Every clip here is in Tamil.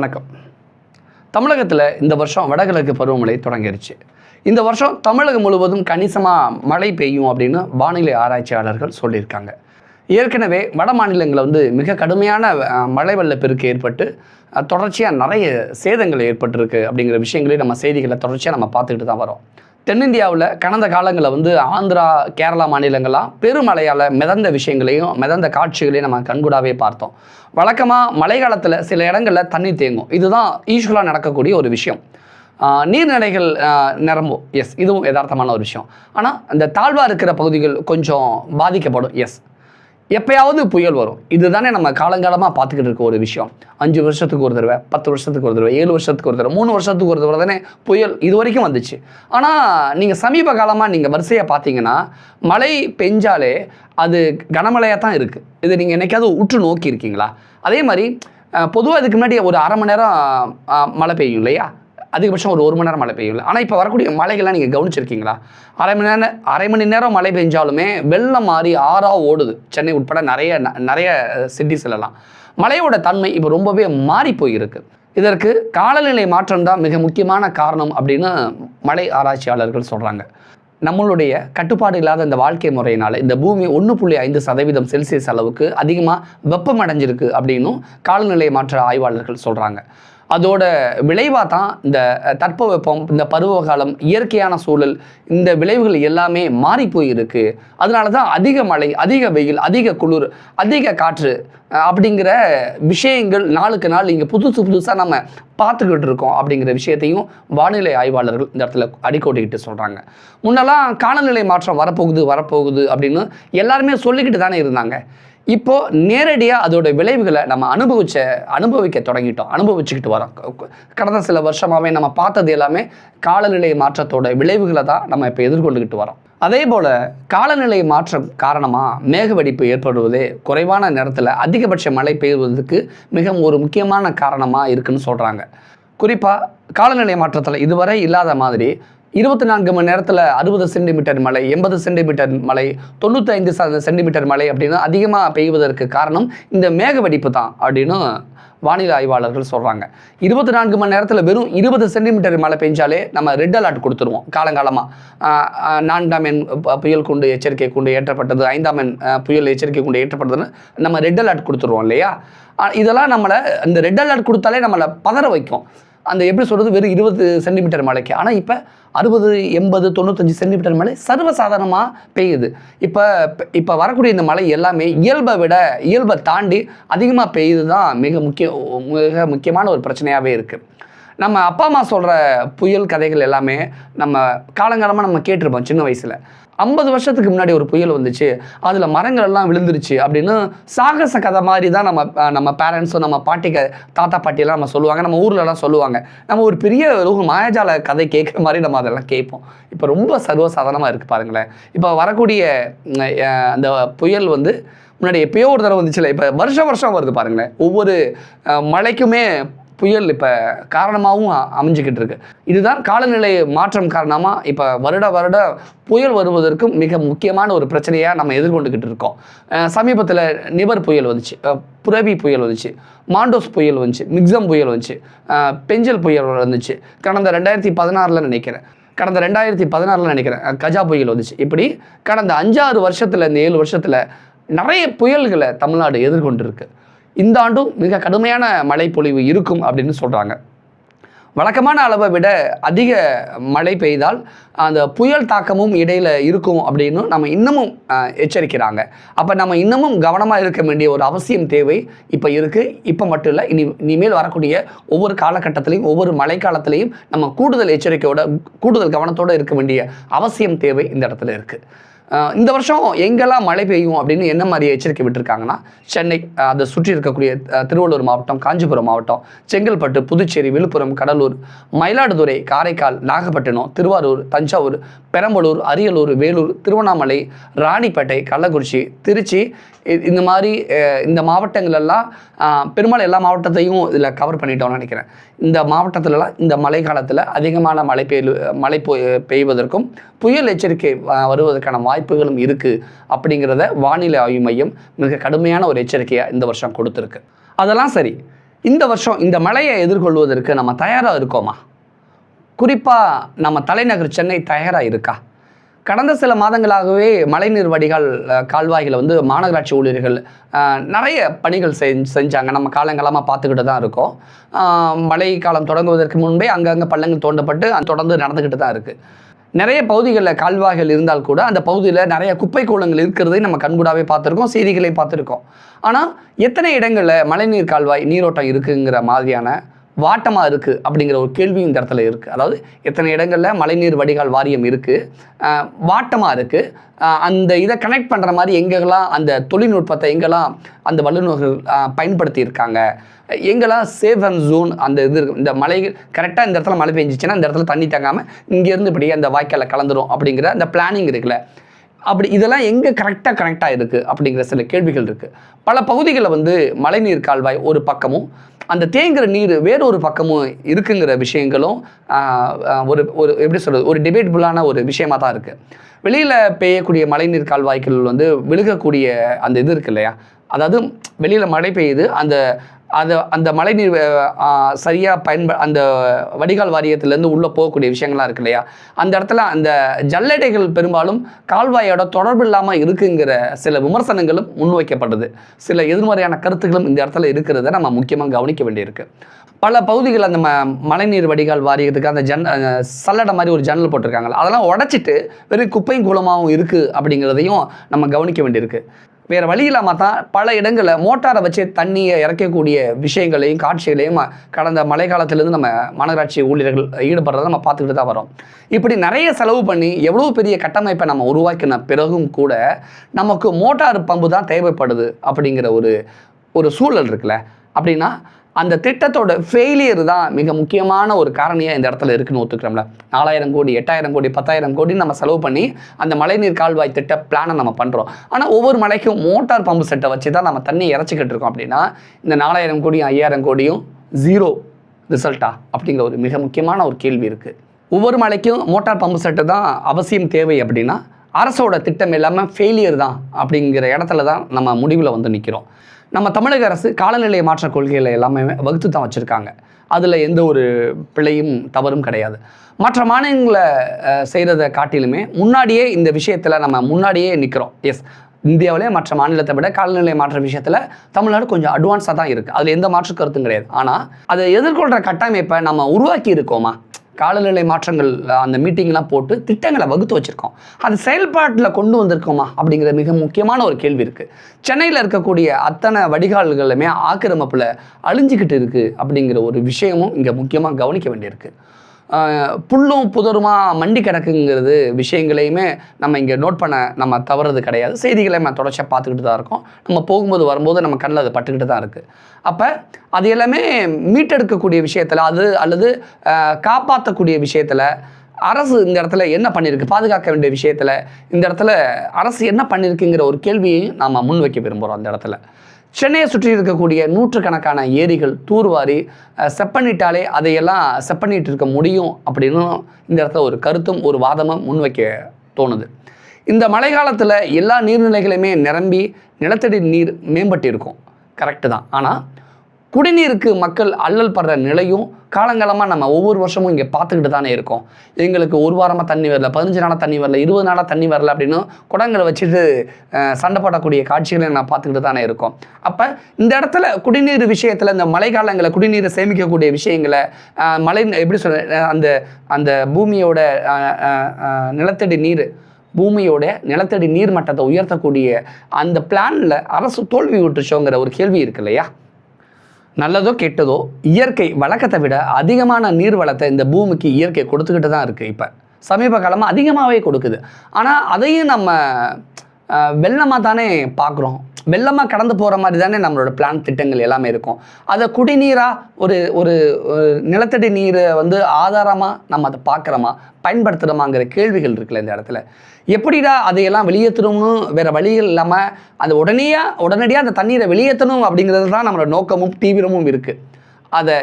வணக்கம். தமிழகத்தில் இந்த வருஷம் வடகிழக்கு பருவமழை தொடங்கிருச்சு. இந்த வருஷம் தமிழகம் முழுவதும் கணிசமாக மழை பெய்யும் அப்படின்னு வானிலை ஆராய்ச்சியாளர்கள் சொல்லியிருக்காங்க. ஏற்கனவே வட மாநிலங்களில் வந்து மிக கடுமையான மழை வெள்ளப்பெருக்கு ஏற்பட்டு தொடர்ச்சியாக நிறைய சேதங்கள் ஏற்பட்டிருக்கு அப்படிங்கிற விஷயங்களையும் நம்ம செய்திகளை தொடர்ச்சியாக நம்ம பார்த்துக்கிட்டு தான் வரோம். தென்னிந்தியாவில் கடந்த காலங்களில் வந்து ஆந்திரா கேரளா மாநிலங்கள்லாம் பெருமழையால் மிதந்த விஷயங்களையும் மிதந்த காட்சிகளையும் நம்ம கண்கூடாவே பார்த்தோம். வழக்கமாக மழை காலத்தில் சில இடங்களில் தண்ணி தேங்கும். இதுதான் யூஸ்வலாக நடக்கக்கூடிய ஒரு விஷயம். நீர்நிலைகள் நிரம்பும். எஸ் இதுவும் யதார்த்தமான ஒரு விஷயம். ஆனால் இந்த தாழ்வாக இருக்கிற பகுதிகள் கொஞ்சம் பாதிக்கப்படும். எஸ் எப்பயாவது புயல் வரும். இதுதானே நம்ம காலங்காலமாக பார்த்துக்கிட்டு இருக்க ஒரு விஷயம். அஞ்சு வருஷத்துக்கு ஒரு தடவை பத்து வருஷத்துக்கு ஒரு தடவை ஏழு வருஷத்துக்கு ஒரு தடவை மூணு வருஷத்துக்கு ஒரு தடவை தானே புயல் இது வரைக்கும் வந்துச்சு. ஆனால் நீங்கள் சமீப காலமாக நீங்கள் வரிசையாக பார்த்தீங்கன்னா மழை பெஞ்சாலே அது கனமழையாக தான் இருக்குது இது நீங்கள் என்னைக்காவது உற்று நோக்கி இருக்கீங்களா? அதே மாதிரி பொதுவாக இதுக்கு முன்னாடி ஒரு அரை மணி நேரம் மழை பெய்யும் இல்லையா? அதிகபட்சம் ஒரு ஒரு மணி நேரம் மழை பெய்யும் ஆனால் இப்போ வரக்கூடிய மழைகள்லாம் நீங்கள் கவனிச்சிருக்கீங்களா? அரை மணி நேரம் அரை மணி நேரம் மழை பெஞ்சாலுமே வெள்ளம் மாறி ஆறாக ஓடுது. சென்னை உட்பட நிறைய ந- நிறைய சிட்டிஸ்லலாம். மழையோட தன்மை இப்போ ரொம்பவே மாறி போயிருக்கு. இதற்கு காலநிலை மாற்றம் தான் மிக முக்கியமான காரணம் அப்படின்னு மலை ஆராய்ச்சியாளர்கள் சொல்கிறாங்க நம்மளுடைய கட்டுப்பாடு இல்லாத இந்த வாழ்க்கை முறையினால் இந்த பூமி ஒன்று புள்ளி ஐந்து சதவீதம் செல்சியஸ் அளவுக்கு அதிகமாக வெப்பம் அடைஞ்சிருக்கு அப்படின்னும் காலநிலை மாற்ற ஆய்வாளர்கள் சொல்கிறாங்க அதோட விளைவாக தான் இந்த தட்பவெப்பம் இந்த பருவகாலம் இயற்கையான சூழல் இந்த விளைவுகள் எல்லாமே மாறி போயிருக்கு அதனால தான் அதிக மழை அதிக வெயில் அதிக குளிர் அதிக காற்று அப்படிங்கிற விஷயங்கள் நாளுக்கு நாள் இங்கே புதுசு புதுசாக நம்ம பார்த்துக்கிட்டு இருக்கோம் அப்படிங்கிற விஷயத்தையும் வானிலை ஆய்வாளர்கள் இந்த இடத்துல அடிக்கோட்டிக்கிட்டு சொல்கிறாங்க முன்னெல்லாம் காலநிலை மாற்றம் வரப்போகுது வரப்போகுது அப்படின்னு எல்லாருமே சொல்லிக்கிட்டு தானே இருந்தாங்க. இப்போ நேரடியாக அதோட விளைவுகளை நம்ம அனுபவிச்ச அனுபவிக்க தொடங்கிட்டோம் அனுபவிச்சுக்கிட்டு வரோம். கடந்த சில வருஷமாகவே நம்ம பார்த்தது எல்லாமே காலநிலை மாற்றத்தோட விளைவுகளை தான் நம்ம இப்போ எதிர்கொண்டுக்கிட்டு வரோம். அதே போல் காலநிலை மாற்றம் காரணமாக மேகவெடிப்பு ஏற்படுவதே குறைவான நேரத்தில் அதிகபட்ச மழை பெய்வதற்கு மிகவும் ஒரு முக்கியமான காரணமாக இருக்குன்னு சொல்கிறாங்க குறிப்பாக காலநிலை மாற்றத்தில் இதுவரை இல்லாத மாதிரி இருபத்தி நான்கு மணி நேரத்தில் அறுபது சென்டிமீட்டர் மழை எண்பது சென்டிமீட்டர் மழை தொண்ணூற்றி ஐந்து சென்டிமீட்டர் மழை அப்படின்னு அதிகமாக பெய்வதற்கு காரணம் இந்த மேகவெடிப்பு தான் அப்படின்னு வானிலை ஆய்வாளர்கள் சொல்கிறாங்க இருபத்தி நான்கு மணி நேரத்தில் வெறும் இருபது சென்டிமீட்டர் மழை பெஞ்சாலே நம்ம ரெட் அலர்ட் கொடுத்துருவோம். காலங்காலமாக நான்காம் எண் புயல் கொண்டு எச்சரிக்கை கொண்டு ஏற்றப்பட்டது ஐந்தாம் எண் புயல் எச்சரிக்கை கொண்டு ஏற்றப்பட்டதுன்னு நம்ம ரெட் அலர்ட் கொடுத்துருவோம் இல்லையா? இதெல்லாம் நம்மளை இந்த ரெட் அலர்ட் கொடுத்தாலே நம்மளை பதற வைக்கும். அந்த எப்படி சொல்கிறது வெறும் இருபது சென்டிமீட்டர் மழைக்கு ஆனால் இப்போ அறுபது எண்பது தொண்ணூத்தஞ்சு சென்டிமீட்டர் மழை சர்வசாதாரணமாக பெய்யுது. இப்போ இப்போ வரக்கூடிய இந்த மழை எல்லாமே இயல்பை விட இயல்பை தாண்டி அதிகமாக பெய்யுது தான் மிக முக்கிய மிக முக்கியமான ஒரு பிரச்சனையாகவே இருக்குது நம்ம அப்பா அம்மா சொல்கிற புயல் கதைகள் எல்லாமே நம்ம காலங்காலமாக நம்ம கேட்டிருப்போம் சின்ன வயசில். ஐம்பது வருஷத்துக்கு முன்னாடி ஒரு புயல் வந்துச்சு அதில் மரங்கள் எல்லாம் விழுந்துருச்சு அப்படின்னு சாகச கதை மாதிரி தான் நம்ம நம்ம பேரண்ட்ஸும் நம்ம பாட்டிக்க தாத்தா பாட்டியெல்லாம் நம்ம சொல்லுவாங்க. நம்ம ஊர்லலாம் சொல்லுவாங்க. நம்ம ஒரு பெரிய ஒரு மாயாஜால கதை கேட்குற மாதிரி நம்ம அதெல்லாம் கேட்போம். இப்போ ரொம்ப சர்வசாதாரணமாக இருக்குது பாருங்களேன். இப்போ வரக்கூடிய அந்த புயல் வந்து முன்னாடி எப்பயோ ஒரு தடவை வந்துச்சுல இப்போ வருஷம் வருஷம் வருது பாருங்களேன். ஒவ்வொரு மழைக்குமே புயல் இப்போ காரணமாகவும் அமைஞ்சிக்கிட்டு அமைஞ்சுக்கிட்டு இருக்கு இதுதான் காலநிலை மாற்றம் காரணமாக இப்போ வருட வருட புயல் வருவதற்கு மிக முக்கியமான ஒரு பிரச்சனையாக நம்ம எதிர்கொண்டுக்கிட்டு இருக்கோம். சமீபத்தில் நிவர் புயல் வந்துச்சு. புரவி புயல் வந்துச்சு. மாண்டோஸ் புயல் வந்துச்சு. மிக்சம் புயல் வந்துச்சு. பெஞ்சல் புயல் வந்துச்சு. கடந்த ரெண்டாயிரத்தி பதினாறில் நினைக்கிறேன். கடந்த ரெண்டாயிரத்தி பதினாறில் நினைக்கிறேன். கஜா புயல் வந்துச்சு. இப்படி கடந்த அஞ்சாறு வருஷத்தில் இந்த ஏழு வருஷத்தில் நிறைய புயல்களை தமிழ்நாடு எதிர்கொண்டிருக்கு. இந்த ஆண்டும் மிக கடுமையான மழைப்பொழிவு இருக்கும் அப்படின்னு சொல்கிறாங்க வழக்கமான அளவை விட அதிக மழை பெய்தால் அந்த புயல் தாக்கமும் இடையில் இருக்கும் அப்படின்னு நம்ம இன்னமும் எச்சரிக்கிறாங்க. அப்போ நம்ம இன்னமும் கவனமாக இருக்க வேண்டிய ஒரு அவசியம் தேவை இப்போ இருக்குது இப்போ மட்டும் இல்லை இனி இனிமேல் வரக்கூடிய ஒவ்வொரு காலகட்டத்திலையும் ஒவ்வொரு மழைக்காலத்திலையும் நம்ம கூடுதல் எச்சரிக்கையோட கூடுதல் கவனத்தோடு இருக்க வேண்டிய அவசியம் தேவை இந்த இடத்துல இருக்குது இந்த வருஷம் எங்கெல்லாம் மழை பெய்யும் அப்படின்னு என்ன மாதிரி எச்சரிக்கை விட்டுருக்காங்கன்னா சென்னை அதை சுற்றி இருக்கக்கூடிய திருவள்ளூர் மாவட்டம் காஞ்சிபுரம் மாவட்டம் செங்கல்பட்டு புதுச்சேரி விழுப்புரம் கடலூர் மயிலாடுதுறை காரைக்கால் நாகப்பட்டினம் திருவாரூர் தஞ்சாவூர் பெரம்பலூர் அரியலூர் வேலூர் திருவண்ணாமலை ராணிப்பேட்டை கள்ளக்குறிச்சி திருச்சி இந்த மாதிரி இந்த மாவட்டங்களெல்லாம் பெரும்பாலும் எல்லா மாவட்டத்தையும் இதில் கவர் பண்ணிட்டோம்னு நினைக்கிறேன். இந்த மாவட்டத்திலலாம் இந்த மழை காலத்தில் அதிகமான மழை பெய்யு மழை பெய்வதற்கும் புயல் எச்சரிக்கை வருவதற்கான வருவதற்கான வாய்ப்புகளும் இருக்குது அப்படிங்கிறத வானிலை ஆய்வு மையம் மிக கடுமையான ஒரு எச்சரிக்கையாக இந்த வருஷம் கொடுத்துருக்கு. அதெல்லாம் சரி. இந்த வருஷம் இந்த மழையை எதிர்கொள்வதற்கு நம்ம தயாராக இருக்கோமா? குறிப்பாக நம்ம தலைநகர் சென்னை தயாராக இருக்கா? கடந்த சில மாதங்களாகவே மழைநீர் வடிகால் கால்வாய்களை வந்து மாநகராட்சி ஊழியர்கள் நிறைய பணிகள் செஞ்சாங்க. நம்ம காலங்காலமாக பார்த்துக்கிட்டு தான் இருக்கோம். மழை காலம் தொடங்குவதற்கு முன்பே அங்கங்கே பள்ளங்கள் தோண்டப்பட்டு தொடர்ந்து நடந்துக்கிட்டு தான் இருக்குது நிறைய பகுதிகளில் கால்வாய்கள் இருந்தால் கூட அந்த பகுதியில் நிறைய குப்பை கூலங்கள் இருக்கிறதை நம்ம கண்கூடாவே பார்த்துருக்கோம் செய்திகளை பார்த்துருக்கோம். ஆனால் எத்தனை இடங்களில் மழைநீர் கால்வாய் நீரோட்டம் இருக்குங்கிற மாதிரியான வாட்டமாக இருக்குது அப்படிங்கிற ஒரு கேள்வியும் இந்த இடத்துல இருக்குது அதாவது எத்தனை இடங்களில் மழைநீர் வடிகால் வாரியம் இருக்குது வாட்டமாக இருக்குது அந்த இதை கனெக்ட் பண்ணுற மாதிரி எங்கெல்லாம் அந்த தொழில்நுட்பத்தை எங்கெல்லாம் அந்த வல்லுநர்கள் பயன்படுத்தியிருக்காங்க எங்கெல்லாம் சேஃப் அண்ட் ஜோன் அந்த இது இருக்கு. இந்த மழை கரெக்டாக இந்த இடத்துல மழை பெஞ்சிச்சுன்னா இந்த இடத்துல தண்ணி தங்காமல் இங்கேருந்து இப்படியே அந்த வாய்க்காலில் கலந்துரும் அப்படிங்கிற அந்த பிளானிங் இருக்குல்ல. அப்படி இதெல்லாம் எங்கே கரெக்டாக கனெக்டாக இருக்குது அப்படிங்கிற சில கேள்விகள் இருக்குது பல பகுதிகளில் வந்து மழைநீர் கால்வாய் ஒரு பக்கமும் அந்த தேங்குகிற நீர் வேறொரு பக்கமும் இருக்குங்கிற விஷயங்களும் ஒரு ஒரு எப்படி சொல்கிறது ஒரு டிபேட்புளான ஒரு விஷயமாக தான் இருக்குது வெளியில் பெய்யக்கூடிய மழைநீர் கால்வாய்கள் வந்து விழுகக்கூடிய அந்த இது இருக்கு இல்லையா? அதாவது வெளியில் மழை பெய்யுது அந்த அந்த அந்த மழைநீர் சரியாக பயன்ப அந்த வடிகால் வாரியத்திலேருந்து உள்ளே போகக்கூடிய விஷயங்கள்லாம் இருக்கு இல்லையா? அந்த இடத்துல அந்த ஜல்லடைகள் பெரும்பாலும் கால்வாயோட தொடர்பு இல்லாமல் இருக்குங்கிற சில விமர்சனங்களும் முன்வைக்கப்படுது சில எதிர்மறையான கருத்துக்களும் இந்த இடத்துல இருக்கிறத நம்ம முக்கியமாக கவனிக்க வேண்டியிருக்கு. பல பகுதிகள் அந்த ம மழைநீர் வடிகால் வாரியத்துக்கு அந்த ஜன் சல்லடை மாதிரி ஒரு ஜன்னல் போட்டிருக்காங்க. அதெல்லாம் உடச்சிட்டு வெறும் குப்பையும் கூலமாகவும் இருக்குது அப்படிங்கிறதையும் நம்ம கவனிக்க வேண்டியிருக்கு. வேறு வழி இல்லாமல் தான் பல இடங்களில் மோட்டாரை வச்சு தண்ணியை இறக்கக்கூடிய விஷயங்களையும் காட்சிகளையும் கடந்த மழை காலத்திலேருந்து நம்ம மாநகராட்சி ஊழியர்கள் ஈடுபடுறத நம்ம பார்த்துக்கிட்டு தான் வரோம் இப்படி நிறைய செலவு பண்ணி எவ்வளோ பெரிய கட்டமைப்பை நம்ம உருவாக்கின பிறகும் கூட நமக்கு மோட்டார் பம்பு தான் தேவைப்படுது அப்படிங்கிற ஒரு ஒரு சூழல் இருக்குல்ல. அப்படின்னா அந்த திட்டத்தோட ஃபெயிலியர் தான் மிக முக்கியமான ஒரு காரணியாக இந்த இடத்துல இருக்குன்னு ஒத்துக்கிறோம்ல. நாலாயிரம் கோடி எட்டாயிரம் கோடி பத்தாயிரம் கோடி நம்ம செலவு பண்ணி அந்த மழைநீர் கால்வாய் திட்ட பிளானை நம்ம பண்ணுறோம் ஆனால் ஒவ்வொரு மலைக்கும் மோட்டார் பம்பு செட்டை வச்சு தான் நம்ம தண்ணி இறச்சிக்கிட்டு இருக்கோம் அப்படின்னா இந்த நாலாயிரம் கோடியும் ஐயாயிரம் கோடியும் ஜீரோ ரிசல்ட்டா அப்படிங்கிற ஒரு மிக முக்கியமான ஒரு கேள்வி இருக்குது ஒவ்வொரு மலைக்கும் மோட்டார் பம்பு செட்டு தான் அவசியம் தேவை அப்படின்னா அரசோட திட்டம் இல்லாமல் ஃபெயிலியர் தான் அப்படிங்கிற இடத்துல தான் நம்ம முடிவில் வந்து நிற்கிறோம் நம்ம தமிழக அரசு காலநிலை மாற்ற கொள்கைகளை எல்லாமே வகுத்து தான் வச்சுருக்காங்க. அதில் எந்த ஒரு பிழையும் தவறும் கிடையாது. மற்ற மாநிலங்களை செய்கிறத காட்டிலுமே முன்னாடியே இந்த விஷயத்தில் நம்ம முன்னாடியே நிற்கிறோம் எஸ் இந்தியாவிலே மற்ற மாநிலத்தை விட காலநிலை மாற்ற விஷயத்தில் தமிழ்நாடு கொஞ்சம் அட்வான்ஸாக தான் இருக்குது அதில் எந்த மாற்று கருத்தும் கிடையாது. ஆனால் அதை எதிர்கொள்கிற கட்டமைப்பை நம்ம உருவாக்கி இருக்கோமா? காலநிலை மாற்றங்கள் அந்த மீட்டிங்லாம் போட்டு திட்டங்களை வகுத்து வச்சுருக்கோம். அது செயல்பாட்டில் கொண்டு வந்திருக்கோமா அப்படிங்கிற மிக முக்கியமான ஒரு கேள்வி இருக்குது சென்னையில் இருக்கக்கூடிய அத்தனை வடிகால்களுமே ஆக்கிரமிப்பில் அழிஞ்சிக்கிட்டு இருக்குது அப்படிங்கிற ஒரு விஷயமும் இங்கே முக்கியமாக கவனிக்க வேண்டியிருக்கு. புல்லும் புதருமா மண்டி கிடக்குங்கிறது விஷயங்களையுமே நம்ம இங்கே நோட் பண்ண நம்ம தவறது கிடையாது. செய்திகளை நம்ம தொடர்ச்சியாக பார்த்துக்கிட்டு தான் இருக்கோம். நம்ம போகும்போது வரும்போது நம்ம கண்ணில் அது பட்டுக்கிட்டு தான் இருக்குது அப்போ அது எல்லாமே மீட்டெடுக்கக்கூடிய விஷயத்தில் அது அல்லது காப்பாற்றக்கூடிய விஷயத்தில் அரசு இந்த இடத்துல என்ன பண்ணியிருக்கு பாதுகாக்க வேண்டிய விஷயத்தில் இந்த இடத்துல அரசு என்ன பண்ணியிருக்குங்கிற ஒரு கேள்வியையும் நாம் முன்வைக்க விரும்புகிறோம் அந்த இடத்துல. சென்னையை சுற்றி இருக்கக்கூடிய நூற்றுக்கணக்கான ஏரிகள் தூர்வாரி அஹ், செப்பனிட்டாலே அதையெல்லாம் செப்பனிட்டு இருக்க முடியும் அப்படின்னு இந்த இடத்துல ஒரு கருத்தும் ஒரு வாதமும் முன்வைக்க தோணுது. இந்த மழை காலத்தில் எல்லா நீர்நிலைகளையுமே நிரம்பி நிலத்தடி நீர் மேம்பட்டு இருக்கும் கரெக்டு தான். ஆனால் குடிநீருக்கு மக்கள் அல்லல் படுற நிலையும் காலங்காலமாக நம்ம ஒவ்வொரு வருஷமும் இங்கே பார்த்துக்கிட்டு தானே இருக்கோம். எங்களுக்கு ஒரு வாரமாக தண்ணி வரல பதினஞ்சு நாளாக தண்ணி வரல இருபது நாளாக தண்ணி வரல அப்படின்னு குடங்களை வச்சுட்டு சண்டை போடக்கூடிய காட்சிகளை நான் பார்த்துக்கிட்டு தானே இருக்கோம். அப்போ இந்த இடத்துல குடிநீர் விஷயத்தில் இந்த மழை காலங்களில் குடிநீரை சேமிக்கக்கூடிய விஷயங்களை மழை எப்படி சொல்ற அந்த அந்த பூமியோட நிலத்தடி நீர் பூமியோட நிலத்தடி நீர் மட்டத்தை உயர்த்தக்கூடிய அந்த பிளானில் அரசு தோல்வி விட்டுச்சோங்கிற ஒரு கேள்வி இருக்கு இல்லையா? நல்லதோ கெட்டதோ இயற்கை வழக்கத்தை விட அதிகமான நீர் வளத்தை இந்த பூமிக்கு இயற்கை கொடுத்துக்கிட்டு தான் இருக்குது இப்போ. சமீப காலமாக அதிகமாகவே கொடுக்குது. ஆனால் அதையும் நம்ம வெள்ளமாக தானே பார்க்குறோம். வெள்ளமாக கடந்து போகிற மாதிரி தானே நம்மளோட பிளான் திட்டங்கள் எல்லாமே இருக்கும். அதை குடிநீராக ஒரு ஒரு நிலத்தடி நீரை வந்து ஆதாரமாக நம்ம அதை பார்க்குறோமா பயன்படுத்துகிறோமாங்கிற கேள்விகள் இருக்குல்ல இந்த இடத்துல. எப்படிடா அதையெல்லாம் வெளியேற்றணும்னு வேறு வழிகள் இல்லாமல் அது உடனேயாக உடனடியாக அந்த தண்ணீரை வெளியேற்றணும் அப்படிங்கிறது தான் நம்மளோட நோக்கமும் தீவிரமும் இருக்குது அதை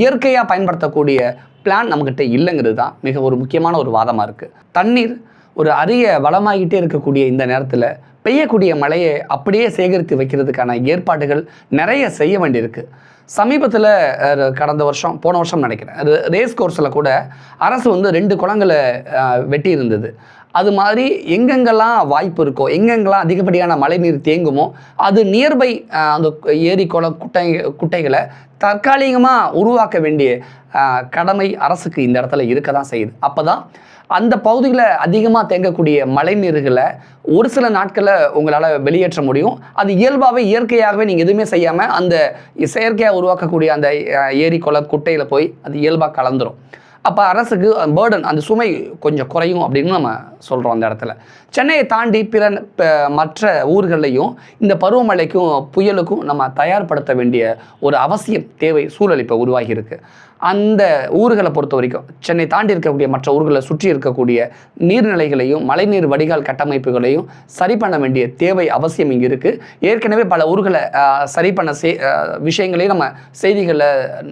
இயற்கையாக பயன்படுத்தக்கூடிய பிளான் நம்மக்கிட்ட இல்லைங்கிறது தான் மிக ஒரு முக்கியமான ஒரு வாதமாக இருக்குது தண்ணீர் ஒரு அரிய வளமாகிட்டே இருக்கக்கூடிய இந்த நேரத்தில் பெய்யக்கூடிய மழையை அப்படியே சேகரித்து வைக்கிறதுக்கான ஏற்பாடுகள் நிறைய செய்ய வேண்டியிருக்கு. சமீபத்தில் கடந்த வருஷம் போன வருஷம் நினைக்கிறேன். அது ரேஸ் கோர்ஸில் கூட அரசு வந்து ரெண்டு குளங்களை வெட்டி இருந்தது அது மாதிரி எங்கெங்கெல்லாம் வாய்ப்பு இருக்கோ எங்கெங்கெல்லாம் அதிகப்படியான மழைநீர் தேங்குமோ அது நியர்பை அந்த ஏரி குளம் குட்டை குட்டைகளை தற்காலிகமாக உருவாக்க வேண்டிய கடமை அரசுக்கு இந்த இடத்துல இருக்க தான் செய்யுது. அப்போ தான் அந்த பகுதியில் அதிகமாக தேங்கக்கூடிய மழைநீர்களை ஒரு சில நாட்களில் உங்களால் வெளியேற்ற முடியும். அது இயல்பாகவே இயற்கையாகவே நீங்கள் எதுவுமே செய்யாமல் அந்த செயற்கையாக உருவாக்கக்கூடிய அந்த ஏரி குளம் குட்டையில் போய் அது இயல்பாக கலந்துரும். அப்போ அரசுக்கு பேர்டன் அந்த சுமை கொஞ்சம் குறையும் அப்படின்னு நம்ம சொல்கிறோம் அந்த இடத்துல. சென்னையை தாண்டி பிற மற்ற ஊர்களையும் இந்த பருவமழைக்கும் புயலுக்கும் நம்ம தயார்படுத்த வேண்டிய ஒரு அவசியம் தேவை சூழல் இப்போ உருவாகியிருக்கு அந்த ஊர்களை பொறுத்த வரைக்கும் சென்னை தாண்டி இருக்கக்கூடிய மற்ற ஊர்களை சுற்றி இருக்கக்கூடிய நீர்நிலைகளையும் மழைநீர் வடிகால் கட்டமைப்புகளையும் சரி பண்ண வேண்டிய தேவை அவசியம் இங்கே இருக்குது ஏற்கனவே பல ஊர்களை சரி பண்ண செய் விஷயங்களையும் நம்ம செய்திகளில்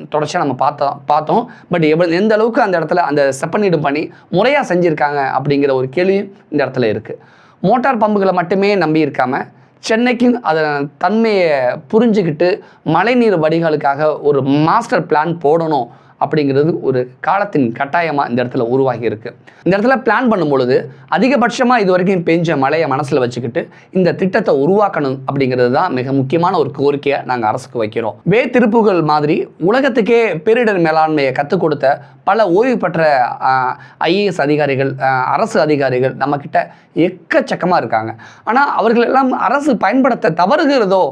தொடர்ச்சியாக நம்ம பார்த்தோம் பார்த்தோம். பட் எவ்வளோ எந்த அளவுக்கு அந்த இடத்துல அந்த செப்பனிடும் பணி முறையாக செஞ்சுருக்காங்க அப்படிங்கிற ஒரு கேள்வியும் இந்த இடத்துல இருக்குது மோட்டார் பம்புகளை மட்டுமே நம்பி இருக்காமல் சென்னைக்கும் அதன் தன்மையை புரிஞ்சுக்கிட்டு மழைநீர் வடிகாலுக்காக ஒரு மாஸ்டர் பிளான் போடணும் அப்படிங்கிறது ஒரு காலத்தின் கட்டாயமாக இந்த இடத்துல உருவாகி இருக்கு இந்த இடத்துல பிளான் பண்ணும் பொழுது அதிகபட்சமாக இது வரைக்கும் பெஞ்ச மழையை மனசில் வச்சுக்கிட்டு இந்த திட்டத்தை உருவாக்கணும் அப்படிங்கிறது தான் மிக முக்கியமான ஒரு கோரிக்கையை நாங்கள் அரசுக்கு வைக்கிறோம். வே திருப்புகள் மாதிரி உலகத்துக்கே பேரிடர் மேலாண்மையை கற்றுக் கொடுத்த பல ஓய்வு பெற்ற ஐஏஎஸ் அதிகாரிகள் அரசு அதிகாரிகள் நம்மக்கிட்ட எக்கச்சக்கமாக இருக்காங்க. ஆனால் அவர்கள் எல்லாம் அரசு பயன்படுத்த தவறுகிறதோ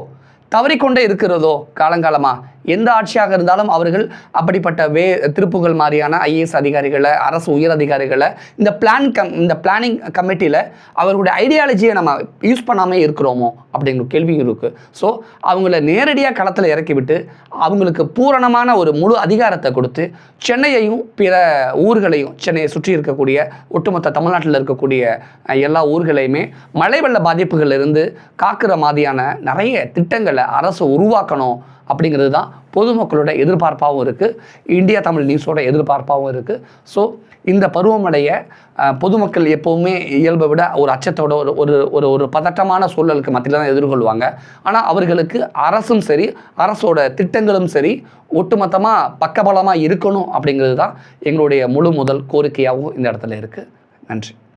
தவறிக்கொண்டே இருக்கிறதோ காலங்காலமாக எந்த ஆட்சியாக இருந்தாலும் அவர்கள் அப்படிப்பட்ட வே திருப்புகள் மாதிரியான ஐஏஎஸ் அதிகாரிகளை அரசு உயர் அதிகாரிகளை இந்த பிளான் கம் இந்த பிளானிங் கமிட்டியில் அவர்களுடைய ஐடியாலஜியை நம்ம யூஸ் பண்ணாமல் இருக்கிறோமோ அப்படிங்கிற கேள்வி இருக்குது ஸோ அவங்கள நேரடியாக களத்தில் இறக்கிவிட்டு அவங்களுக்கு பூரணமான ஒரு முழு அதிகாரத்தை கொடுத்து சென்னையையும் பிற ஊர்களையும் சென்னையை சுற்றி இருக்கக்கூடிய ஒட்டுமொத்த தமிழ்நாட்டில் இருக்கக்கூடிய எல்லா ஊர்களையுமே மழை வெள்ள பாதிப்புகளிலிருந்து காக்கிற மாதிரியான நிறைய திட்டங்களை அரசு உருவாக்கணும் அப்படிங்கிறது தான் பொதுமக்களோட எதிர்பார்ப்பாகவும் இருக்குது இந்தியா தமிழ் நியூஸோட எதிர்பார்ப்பாகவும் இருக்குது ஸோ இந்த பருவமழையை பொதுமக்கள் எப்போவுமே இயல்பை விட ஒரு அச்சத்தோட ஒரு ஒரு ஒரு ஒரு பதட்டமான சூழலுக்கு மத்தியில் தான் எதிர்கொள்வாங்க. ஆனால் அவர்களுக்கு அரசும் சரி அரசோட திட்டங்களும் சரி ஒட்டுமொத்தமாக பக்கபலமாக இருக்கணும் அப்படிங்கிறது தான் எங்களுடைய முழு முதல் கோரிக்கையாகவும் இந்த இடத்துல இருக்குது நன்றி.